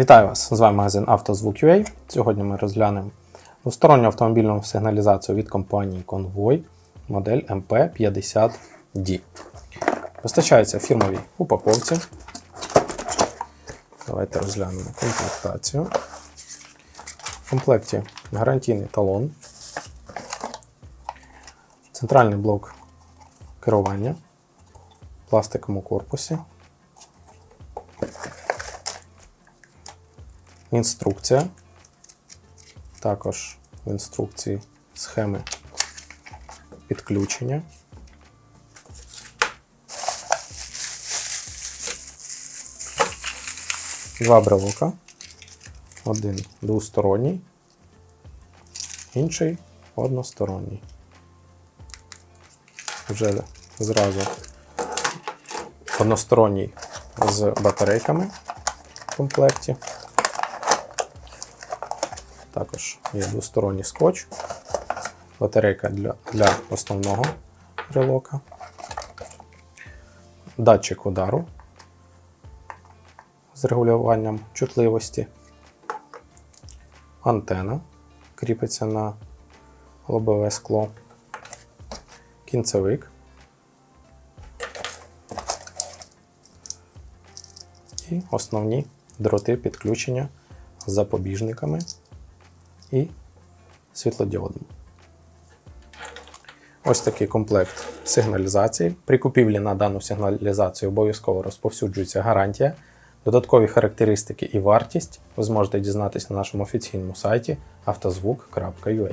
Вітаю вас! З вами магазин «Автозвук.UA». Сьогодні ми розглянемо двосторонню автомобільну сигналізацію від компанії Convoy модель MP50D. Постачається в фірмовій упаковці. Давайте розглянемо комплектацію. В комплекті гарантійний талон, центральний блок керування пластиковому корпусі. Інструкція. Також в інструкції схеми підключення. Два брелока. Один двосторонній, інший односторонній. Вже зразу односторонній з батарейками в комплекті. Також є двосторонній скотч, батарейка для, для основного брелока, датчик удару з регулюванням чутливості, антена кріпиться на лобове скло, кінцевик. І основні дроти підключення з запобіжниками і світлодіодом. Ось такий комплект сигналізації. При купівлі на дану сигналізацію обов'язково розповсюджується гарантія. Додаткові характеристики і вартість ви зможете дізнатися на нашому офіційному сайті автозвук.ua.